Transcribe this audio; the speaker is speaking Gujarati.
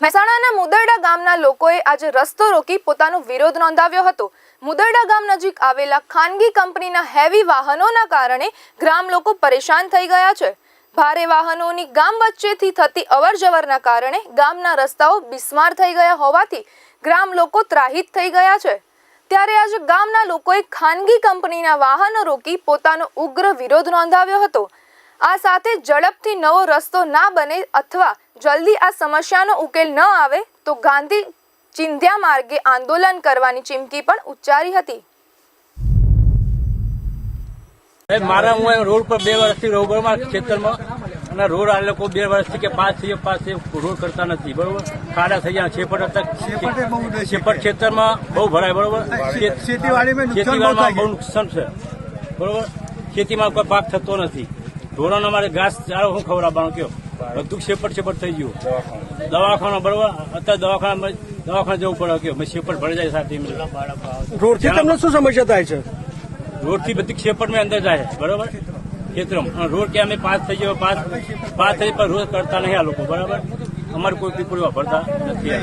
મહેસાણાના મુદરડા ગામના લોકોએ આજે રસ્તો રોકી પોતાનો વિરોધ નોંધાવ્યો હતો. મુદરડા ગામ નજીક આવેલા ખાનગી કંપનીના હેવી વાહનોના કારણે ગ્રામ લોકો પરેશાન થઈ ગયા છે. ભારે વાહનોની ગામ વચ્ચેથી થતી અવરજવરના કારણે ગામના રસ્તાઓ બિસ્માર થઈ ગયા હોવાથી ગ્રામ લોકો ત્રાહિત થઈ ગયા છે. ત્યારે આજે ગામના લોકોએ ખાનગી કંપનીના વાહનો રોકી પોતાનો ઉગ્ર વિરોધ નોંધાવ્યો હતો. આ સાથે ઝડપથી નવો રસ્તો ના બને અથવા જલ્દી આ સમસ્યાનો ઉકેલ ન આવે તો ગાંધી ચિંધ્યા માર્ગે આંદોલન કરવાની ચીમકી પણ ઉચ્ચારી હતી. મારા હું રોડ પર બે વર્ષથી રહું બરોબર? ખેતરમાં. અને રોડ આ લોકો બે વર્ષથી કે પાંચ થઈ પાંચ થઈ રોડ કરતા નથી બરોબર? ખાડા થઈ ગયા છેપટ હતા. છેપટ ખેતરમાં બહુ ભરાય બરોબર? ખેતીવાડીમાં બહુ બહુ નુકસાન છે બરોબર? ખેતીમાં કોઈ પાક થતો નથી. ઢોરોનો અમારે ઘાસ ચારો શું ખવડાવવાનું કયો? બધું શેપટ છેપટ થઈ ગયું. દવાખાના બરોબર અત્યારે દવાખાના દવાખાના જવું પડે કયો? શેપટ ભરી જાય સાથે રોડથી તમને શું સમસ્યા થાય છે? રોડથી બધી શેપટ મેં અંદર જાય બરાબર? ખેતરમાં. રોડ કે અમે પાસ થઈ ગયો પાસ પાસ થઈ પણ રોડ કરતા નહીં આ લોકો બરાબર? અમારે કોઈ પીપળી વાપરતા નથી